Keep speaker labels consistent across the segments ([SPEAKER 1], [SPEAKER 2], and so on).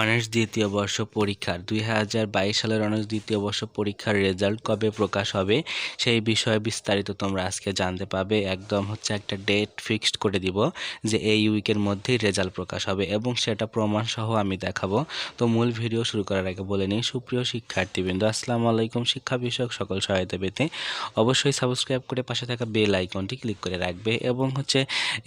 [SPEAKER 1] Honours দ্বিতীয় বর্ষ পরীক্ষার, দুই হাজার বাইশ সালের অনার্স দ্বিতীয় বর্ষ পরীক্ষার রেজাল্ট কবে প্রকাশ হবে সেই বিষয়ে বিস্তারিত তোমরা আজকে জানতে পাবে। একদম হচ্ছে একটা ডেট ফিক্সড করে দিব যে এই উইকের মধ্যেই রেজাল্ট প্রকাশ হবে এবং সেটা প্রমাণ সহ আমি দেখাবো। তো মূল ভিডিও শুরু করার আগে বলে নিই, সুপ্রিয় শিক্ষার্থীবৃন্দ, আসসালামু আলাইকুম। শিক্ষা বিষয়ক সকল সহায়তা পেতে অবশ্যই সাবস্ক্রাইব করে পাশে থাকা বেল আইকনটি ক্লিক করে রাখবে এবং হচ্ছে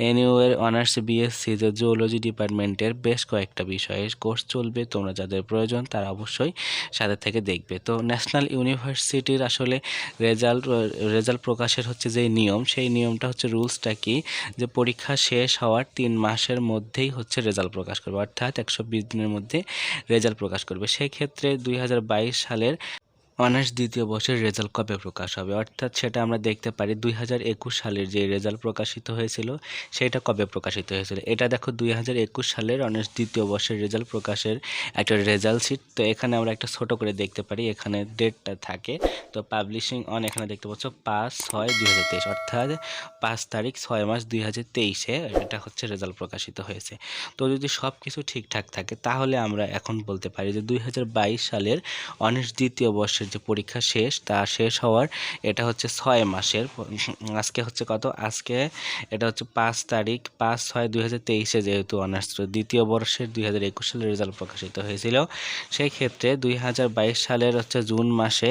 [SPEAKER 1] এনইউ এর অনার্স, বিএসসি, যে জুওলজি ডিপার্টমেন্টের বেশ কয়েকটা বিষয়ে কোর্স চলবে, তোমরা যাদের প্রয়োজন তারা অবশ্যই সাথে থেকে দেখবে। তো ন্যাশনাল ইউনিভার্সিটির আসলে রেজাল্ট রেজাল্ট প্রকাশের হচ্ছে যে নিয়ম, সেই নিয়মটা হচ্ছে রুলসটা কি? যে পরীক্ষা শেষ হওয়ার তিন মাসের মধ্যেই হচ্ছে রেজাল্ট প্রকাশ করবে, অর্থাৎ একশো বিশ দিনের মধ্যে রেজাল্ট প্রকাশ করবে। সেই ক্ষেত্রে দুই হাজার বাইশ সালের অনার্স দ্বিতীয় বর্ষের রেজাল্ট কবে প্রকাশ হবে? অর্থাৎ সেটা আমরা দেখতে পারি দুই হাজার একুশ সালের যে রেজাল্ট প্রকাশিত হয়েছিল, সেটা কবে প্রকাশিত হয়েছিল? এটা দেখো দুই হাজার একুশ সালের অনার্স দ্বিতীয় বর্ষের রেজাল্ট প্রকাশের একটা রেজাল্ট শিট। তো এখানে আমরা একটা ছোট করে দেখতে পারি, এখানে ডেটটা থাকে। তো পাবলিশিং অন এখানে দেখতে পাচ্ছ পাঁচ ছয় দুই অর্থাৎ পাঁচ তারিখ ছয় মাস দুই এটা হচ্ছে রেজাল্ট প্রকাশিত হয়েছে। তো যদি সব কিছু ঠিকঠাক থাকে, তাহলে আমরা এখন বলতে পারি যে দুই হাজার বাইশ সালের অনার্স দ্বিতীয় বর্ষের যে পরীক্ষা শেষ, তা শেষ হওয়ার এটা হচ্ছে ছয় মাসের। আজকে হচ্ছে কত? আজকে এটা হচ্ছে পাঁচ তারিখ, পাঁচ ছয় দুই হাজার তেইশে যেহেতু অনার্স দ্বিতীয় বর্ষের দুই হাজার একুশ সালের রেজাল্ট প্রকাশিত হয়েছিল। সেই ক্ষেত্রে দুই হাজার বাইশ সালের হচ্ছে জুন মাসে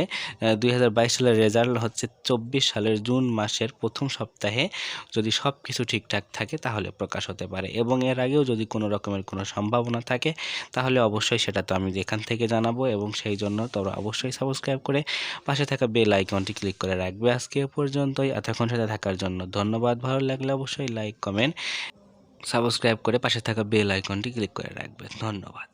[SPEAKER 1] দুই হাজার বাইশ সালের রেজাল্ট হচ্ছে চব্বিশ সালের জুন মাসের প্রথম সপ্তাহে যদি সব কিছু ঠিকঠাক থাকে তাহলে প্রকাশ হতে পারে। এবং এর আগেও যদি কোনো রকমের কোনো সম্ভাবনা থাকে তাহলে অবশ্যই সেটা তো আমি এখান থেকে জানাব এবং সেই জন্য তোমরা অবশ্যই সাবস্ক্রাইব সাবস্ক্রাইব করে পাশে থাকা বেল আইকনটি ক্লিক করে রাখবে। আজকে পর্যন্তই। এতক্ষণ সাথে থাকার জন্য ধন্যবাদ। ভালো লাগলে অবশ্যই লাইক কমেন্ট সাবস্ক্রাইব করে পাশে থাকা বেল আইকনটি ক্লিক করে রাখবে। ধন্যবাদ।